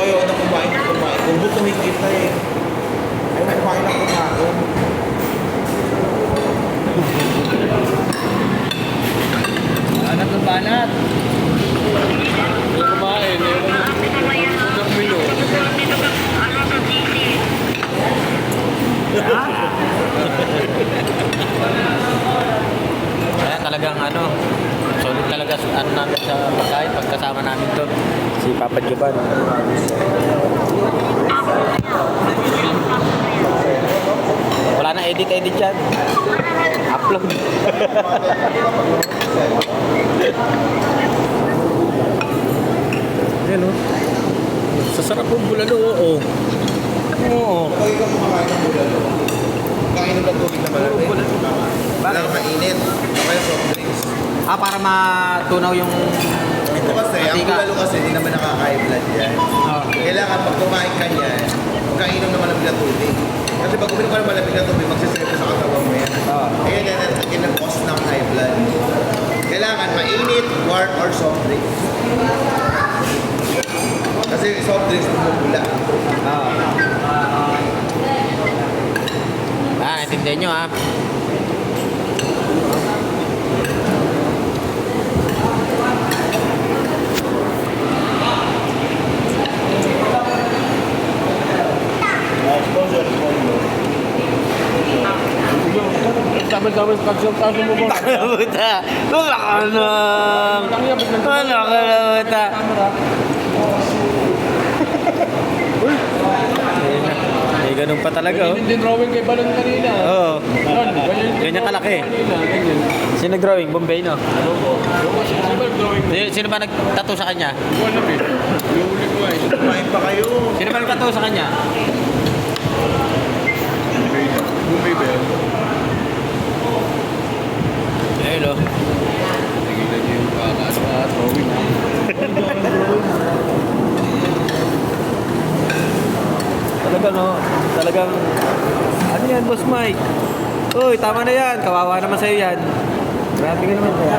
Ayaw ano, na kumain, kumain. Bubukong higit na eh. ano namin sa pagkain pagkasama namin doon. Si Papa Juban. Wala na edit edit yan. Upload. Ayan o. Oh. Sasarap yung bulalo, oo. Oo. Kaya ka mo kakain ng bulalo. Oh, oh. Kain ng tatulig na malaki. Matunaw yung... Ito kasi, ang bulalo kasi, hindi naman nakaka-high blood yan. Ah. Kailangan pag kumain ka niyan, magkainom ng malamig na tubig. Kasi pag uminom ka ng malamig na tubig, magsiserve sa katawan mo yan. Ah. Kaya yan ang cause ng high blood. Kailangan mainit, warm, or soft drinks. Kasi soft drinks bumubula. Ah. Ah, intindihan nyo ah. Sabi-sabi, pagsultaso mo ba? Buta! Wala ka nang... Wala ka na, buta! Eh, ganun pa talaga oh. Hindi drawing kay Balon kanina. Oo. Ganyan- kalaki. Sino nag-drawing? Bombay, no? Bal drawing. Sino, ba nag-tattoo sa kanya? Ko alam eh. Yung uli ko. Kumain pa kayo. Sino ba nag-tattoo sa kanya? Talagang, no? Talagang, ano yan, Boss Mike? Uy, tama na yan. Kawawa naman sa'yo yan. Grabe ka naman. Kaya,